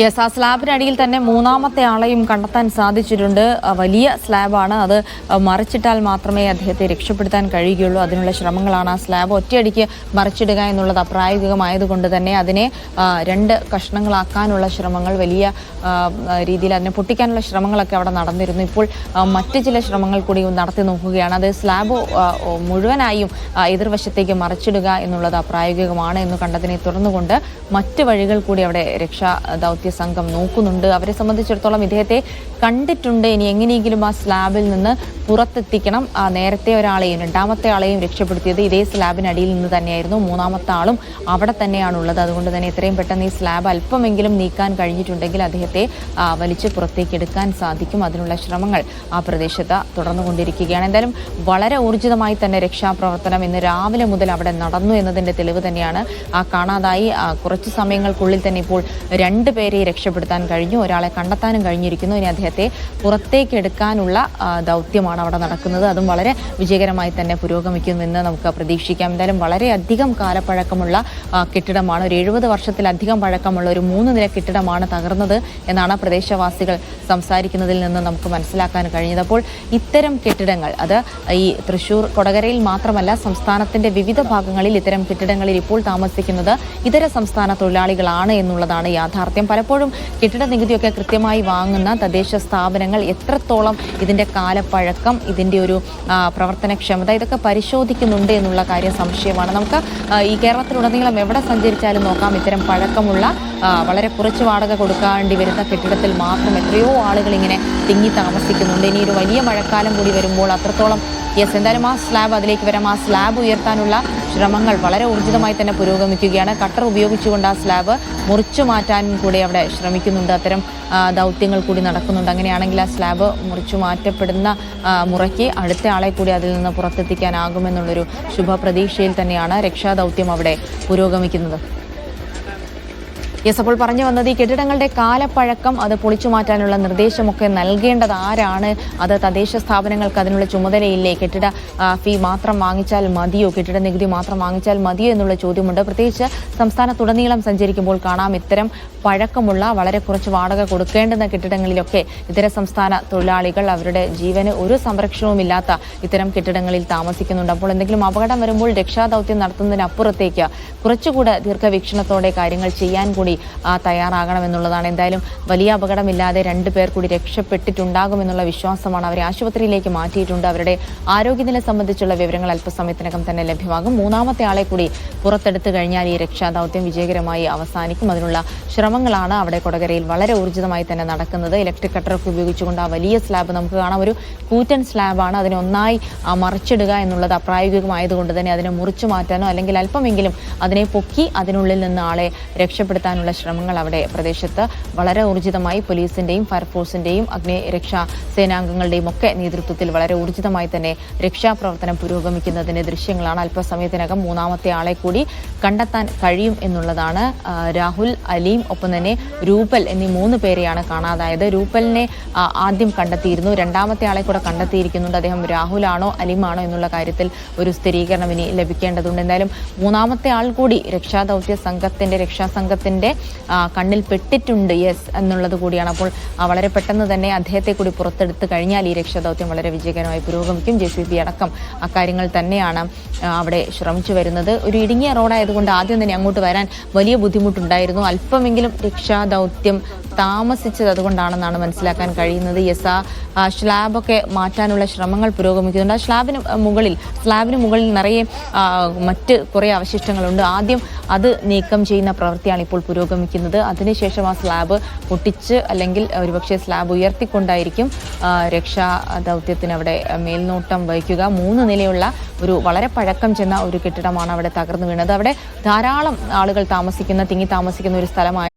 Yes ആ സ്ലാബിനടിയിൽ തന്നെ മൂന്നാമത്തെ ആളെയും കണ്ടെത്താൻ സാധിച്ചിട്ടുണ്ട്. വലിയ സ്ലാബാണ്. അത് മറിച്ചിട്ടാൽ മാത്രമേ അദ്ദേഹത്തെ രക്ഷപ്പെടുത്താൻ കഴിയുകയുള്ളൂ. അതിനുള്ള ശ്രമങ്ങളാണ് ആ സ്ലാബ് ഒറ്റയടിക്ക് മറിച്ചിടുക എന്നുള്ളത് അപ്രായോഗികമായതുകൊണ്ട് തന്നെ അതിനെ രണ്ട് കഷ്ണങ്ങളാക്കാനുള്ള ശ്രമങ്ങൾ വലിയ രീതിയിൽ അതിനെ പൊട്ടിക്കാനുള്ള ശ്രമങ്ങളൊക്കെ അവിടെ നടന്നിരുന്നു. ഇപ്പോൾ മറ്റ് ചില ശ്രമങ്ങൾ കൂടി നടത്തി നോക്കുകയാണ്. അത് സ്ലാബ് മുഴുവനായും എതിർവശത്തേക്ക് മറിച്ചിടുക എന്നുള്ളത് അപ്രായോഗികമാണ് എന്ന് കണ്ടതിനെ തുടർന്നുകൊണ്ട് മറ്റ് വഴികൾ കൂടി അവിടെ രക്ഷാ ദൗത്യ സംഘം നോക്കുന്നുണ്ട്. അവരെ സംബന്ധിച്ചിടത്തോളം ഇദ്ദേഹത്തെ കണ്ടിട്ടുണ്ട്. ഇനി എങ്ങനെയെങ്കിലും ആ സ്ലാബിൽ നിന്ന് പുറത്തെത്തിക്കണം. നേരത്തെ ഒരാളെയും രണ്ടാമത്തെ ആളെയും രക്ഷപ്പെടുത്തിയത് ഇതേ സ്ലാബിനടിയിൽ നിന്ന് തന്നെയായിരുന്നു. മൂന്നാമത്തെ ആളും അവിടെ തന്നെയാണുള്ളത്. അതുകൊണ്ട് തന്നെ എത്രയും പെട്ടെന്ന് ഈ സ്ലാബ് അല്പമെങ്കിലും നീക്കാൻ കഴിഞ്ഞിട്ടുണ്ടെങ്കിൽ അദ്ദേഹത്തെ വലിച്ച് പുറത്തേക്ക് എടുക്കാൻ സാധിക്കും. അതിനുള്ള ശ്രമങ്ങൾ ആ പ്രദേശത്ത് തുടർന്നുകൊണ്ടിരിക്കുകയാണ്. എന്തായാലും വളരെ ഊർജിതമായി തന്നെ രക്ഷാപ്രവർത്തനം ഇന്ന് രാവിലെ മുതൽ അവിടെ നടന്നു എന്നതിന്റെ തെളിവ് തന്നെയാണ് ആ കാണാതായി. കുറച്ച് സമയങ്ങൾക്കുള്ളിൽ തന്നെ ഇപ്പോൾ രണ്ട് പേരെ രക്ഷപ്പെടുത്താൻ കഴിഞ്ഞു ഒരാളെ കണ്ടെത്താനും കഴിഞ്ഞിരിക്കുന്നു. ഇനി അദ്ദേഹത്തെ പുറത്തേക്ക് എടുക്കാനുള്ള ദൗത്യമാണ് അവിടെ നടക്കുന്നത്. അതും വളരെ വിജയകരമായി തന്നെ പുരോഗമിക്കുമെന്ന് നമുക്ക് പ്രതീക്ഷിക്കാം. എന്തായാലും വളരെയധികം കാലപ്പഴക്കമുള്ള കെട്ടിടമാണ്. ഒരു എഴുപത് വർഷത്തിലധികം പഴക്കമുള്ള ഒരു മൂന്ന് നില കെട്ടിടമാണ് തകർന്നത് എന്നാണ് പ്രദേശവാസികൾ സംസാരിക്കുന്നതിൽ നിന്ന് നമുക്ക് മനസ്സിലാക്കാൻ കഴിഞ്ഞത്. അപ്പോൾ ഇത്തരം കെട്ടിടങ്ങൾ അത് ഈ തൃശൂർ കൊടകരയിൽ മാത്രമല്ല സംസ്ഥാനത്തിന്റെ വിവിധ ഭാഗങ്ങളിൽ ഇത്തരം കെട്ടിടങ്ങളിൽ ഇപ്പോൾ താമസിക്കുന്നത് ഇതര സംസ്ഥാന തൊഴിലാളികളാണ് എന്നുള്ളതാണ് യാഥാർത്ഥ്യം. പലപ്പോഴും കെട്ടിട നികുതിയൊക്കെ കൃത്യമായി വാങ്ങുന്ന തദ്ദേശ സ്ഥാപനങ്ങൾ എത്രത്തോളം ഇതിന്റെ കാലപ്പഴക്കം ഇതിന്റെ ഒരു പ്രവർത്തനക്ഷമത ഇതൊക്കെ പരിശോധിക്കുന്നുണ്ട് എന്നുള്ള കാര്യം സംശയമാണ്. നമുക്ക് ഈ കേരളത്തിലുടനീളം എവിടെ സഞ്ചരിച്ചാലും നോക്കാം. ഇത്തരം പഴക്കമുള്ള വളരെ കുറച്ച് വാടക കൊടുക്കേണ്ടി വരുന്ന കെട്ടിടത്തിൽ മാത്രം എത്രയോ ആളുകൾ ഇങ്ങനെ തിങ്ങി താമസിക്കുന്നുണ്ട്. ഇനി ഒരു വലിയ മഴക്കാലം കൂടി വരുമ്പോൾ അത്രത്തോളം യെസ് എന്തായാലും ആ സ്ലാബ് അതിലേക്ക് വരാം. ആ സ്ലാബ് ഉയർത്താനുള്ള ശ്രമങ്ങൾ വളരെ ഊർജിതമായി തന്നെ പുരോഗമിക്കുകയാണ്. കട്ടർ ഉപയോഗിച്ചുകൊണ്ട് ആ സ്ലാബ് മുറിച്ചു മാറ്റാനും കൂടി അവിടെ ശ്രമിക്കുന്നുണ്ട്. അത്തരം ദൗത്യങ്ങൾ കൂടി നടക്കുന്നുണ്ട്. അങ്ങനെയാണെങ്കിൽ ആ സ്ലാബ് മുറിച്ചു മാറ്റപ്പെടുന്ന മുറയ്ക്ക് അടുത്ത ആളെ കൂടി അതിൽ നിന്ന് പുറത്തെത്തിക്കാനാകുമെന്നുള്ളൊരു ശുഭപ്രതീക്ഷയിൽ തന്നെയാണ് രക്ഷാദൗത്യം അവിടെ പുരോഗമിക്കുന്നത്. യെസ് അപ്പോൾ പറഞ്ഞു വന്നത് ഈ കെട്ടിടങ്ങളുടെ കാലപ്പഴക്കം അത് പൊളിച്ചു മാറ്റാനുള്ള നിർദ്ദേശമൊക്കെ നൽകേണ്ടത് ആരാണ്? അത് തദ്ദേശ സ്ഥാപനങ്ങൾക്ക് അതിനുള്ള ചുമതലയില്ലേ? കെട്ടിട ഫീ മാത്രം വാങ്ങിച്ചാൽ മതിയോ? കെട്ടിട നികുതി മാത്രം വാങ്ങിച്ചാൽ മതിയോ എന്നുള്ള ചോദ്യമുണ്ട്. പ്രത്യേകിച്ച് സംസ്ഥാനത്തുടനീളം സഞ്ചരിക്കുമ്പോൾ കാണാം ഇത്തരം പഴക്കമുള്ള വളരെ കുറച്ച് വാടക കൊടുക്കേണ്ടുന്ന കെട്ടിടങ്ങളിലൊക്കെ ഇതര സംസ്ഥാന തൊഴിലാളികൾ അവരുടെ ജീവന് ഒരു സംരക്ഷണവും ഇല്ലാത്ത ഇത്തരം കെട്ടിടങ്ങളിൽ താമസിക്കുന്നുണ്ട്. അപ്പോൾ എന്തെങ്കിലും അപകടം വരുമ്പോൾ രക്ഷാദൌത്യം നടത്തുന്നതിനപ്പുറത്തേക്ക് കുറച്ചുകൂടെ ദീർഘവീക്ഷണത്തോടെ കാര്യങ്ങൾ ചെയ്യാൻ കൂടി തയ്യാറാകണമെന്നുള്ളതാണ്. എന്തായാലും വലിയ അപകടമില്ലാതെ രണ്ടു പേർ കൂടി രക്ഷപ്പെട്ടിട്ടുണ്ടാകുമെന്നുള്ള വിശ്വാസമാണ് അവരെ ആശുപത്രിയിലേക്ക് മാറ്റിയിട്ടുണ്ട്. അവരുടെ ആരോഗ്യനില സംബന്ധിച്ചുള്ള വിവരങ്ങൾ അല്പസമയത്തിനകം തന്നെ ലഭ്യമാകും. മൂന്നാമത്തെ ആളെ കൂടി പുറത്തെടുത്തു കഴിഞ്ഞാൽ ഈ രക്ഷാദൌത്യം വിജയകരമായി അവസാനിക്കും. അതിനുള്ള ശ്രമങ്ങളാണ് അവിടെ കൊടകരയിൽ വളരെ ഊർജിതമായി തന്നെ നടക്കുന്നത്. ഇലക്ട്രിക് കട്ടറൊക്കെ ഉപയോഗിച്ചുകൊണ്ട് ആ വലിയ സ്ലാബ് നമുക്ക് കാണാം. ഒരു കൂറ്റൻ സ്ലാബാണ്. അതിനെ ഒന്നായി മറിച്ചിടുക എന്നുള്ളത് അപ്രായോഗികമായതുകൊണ്ട് തന്നെ അതിനെ മുറിച്ചു മാറ്റാനോ അല്ലെങ്കിൽ അല്പമെങ്കിലും അതിനെ പൊക്കി അതിനുള്ളിൽ നിന്ന് ആളെ രക്ഷപ്പെടുത്താനുള്ള ശ്രമങ്ങൾ അവിടെ പ്രദേശത്ത് വളരെ ഊർജിതമായി പോലീസിന്റെയും ഫയർഫോഴ്സിന്റെയും അഗ്നിരക്ഷാ സേനാംഗങ്ങളുടെയും ഒക്കെ നേതൃത്വത്തിൽ വളരെ ഊർജിതമായി തന്നെ രക്ഷാപ്രവർത്തനം പുരോഗമിക്കുന്നതിന്റെ ദൃശ്യങ്ങളാണ് അല്പസമയത്തിനകം മൂന്നാമത്തെ ആളെ കൂടി കണ്ടെത്താൻ കഴിയും എന്നുള്ളതാണ് രാഹുൽ അലീം ഒപ്പം തന്നെ രൂപൽ എന്നീ മൂന്ന് പേരെയാണ് കാണാതായത്. രൂപലിനെ ആദ്യം കണ്ടെത്തിയിരുന്നു. രണ്ടാമത്തെ ആളെ കൂടെ കണ്ടെത്തിയിരിക്കുന്നുണ്ട്. അദ്ദേഹം രാഹുലാണോ അലീമാണോ എന്നുള്ള കാര്യത്തിൽ ഒരു സ്ഥിരീകരണം ഇനി ലഭിക്കേണ്ടതുണ്ട്. എന്തായാലും മൂന്നാമത്തെ ആൾ കൂടി രക്ഷാദൗത്യ സംഘത്തിന്റെ രക്ഷാസംഘത്തിന്റെ ആ, കണ്ണിൽ പെട്ടിട്ടുണ്ട്. യെസ് എന്നുള്ളത് കൂടിയാണ്. അപ്പോൾ വളരെ പെട്ടെന്ന് തന്നെ അദ്ദേഹത്തെ കൂടി പുറത്തെടുത്ത് കഴിഞ്ഞാൽ ഈ രക്ഷാദൗത്യം വളരെ വിജയകരമായി പുരോഗമിക്കും. ജെ സി ബി അടക്കം അക്കാര്യങ്ങൾ തന്നെയാണ് അവിടെ ശ്രമിച്ചു വരുന്നത്. ഒരു ഇടുങ്ങിയ റോഡായതുകൊണ്ട് ആദ്യം തന്നെ അങ്ങോട്ട് വരാൻ വലിയ ബുദ്ധിമുട്ടുണ്ടായിരുന്നു. അല്പമെങ്കിലും രക്ഷാദൗത്യം താമസിച്ചത് അതുകൊണ്ടാണെന്നാണ് മനസ്സിലാക്കാൻ കഴിയുന്നത്. യെസ് ആ സ്ലാബൊക്കെ മാറ്റാനുള്ള ശ്രമങ്ങൾ പുരോഗമിക്കുന്നുണ്ട്. ആ സ്ലാബിന് മുകളിൽ സ്ലാബിന് മുകളിൽ നിറയെ മറ്റ് കുറേ അവശിഷ്ടങ്ങളുണ്ട്. ആദ്യം അത് നീക്കം ചെയ്യുന്ന പ്രവൃത്തിയാണ് ഇപ്പോൾ പുരോഗമിക്കുന്നത്. അതിനുശേഷം ആ സ്ലാബ് പൊട്ടിച്ച് അല്ലെങ്കിൽ ഒരുപക്ഷെ സ്ലാബ് ഉയർത്തിക്കൊണ്ടായിരിക്കും രക്ഷാ ദൗത്യത്തിന് അവിടെ മേൽനോട്ടം വഹിക്കുക. മൂന്ന് നിലയുള്ള ഒരു വളരെ പഴക്കം ചെന്ന ഒരു കെട്ടിടമാണ് അവിടെ തകർന്നു വീണത്. അവിടെ ധാരാളം ആളുകൾ താമസിക്കുന്ന തിങ്ങി താമസിക്കുന്ന ഒരു സ്ഥലമായി